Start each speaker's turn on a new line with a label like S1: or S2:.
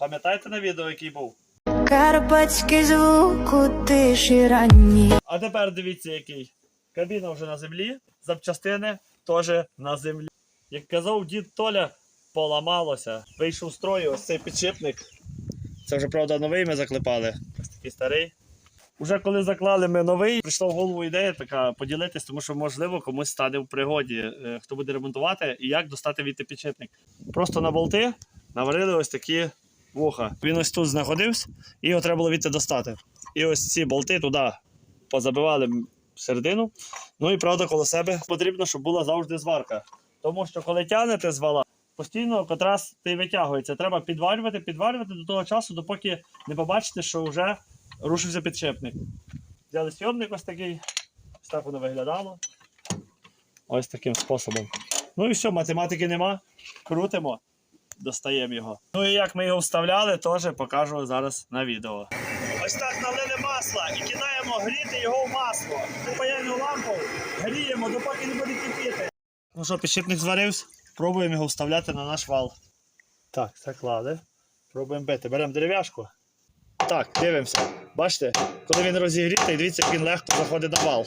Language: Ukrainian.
S1: Пам'ятаєте на відео, який був?
S2: Карпатський звук у тиші ранні.
S1: А тепер дивіться, який. Кабіна вже на землі, запчастини теж на землі. Як казав дід Толя, поламалося. Вийшов з строю ось цей підшипник. Це вже, правда, новий ми заклепали. Ось такий старий. Уже коли заклали ми новий, прийшла в голову ідея така поділитись, тому що можливо комусь стане в пригоді, е, хто буде ремонтувати і як достати від підшипник. Просто на болти наварили ось такі вуха. Він ось тут знаходився, і його треба було відти достати. І ось ці болти туди позабивали середину. Ну і правда, коло себе потрібно, щоб була завжди зварка. Тому що коли тягнете з вала, постійно контраст ти витягується. Треба підварювати, підварювати до того часу, допоки не побачите, що вже рушився підшипник. Взяли сйомник ось такий, ось так воно виглядало. Ось таким способом. Ну і все, математики нема. Крутимо, достаємо його. Ну і як ми його вставляли, теж покажу зараз на відео. Ось так налили масла і кидаємо гріти його в масло. Паяємо лампу, гріємо, допоки не буде кипіти. Ну що, підшипник зварився, пробуємо його вставляти на наш вал. Так, заклали. Пробуємо бити. Беремо дерев'яшку. Так, дивимося. Бачите, коли він розігрітий, дивіться, як він легко заходить на вал.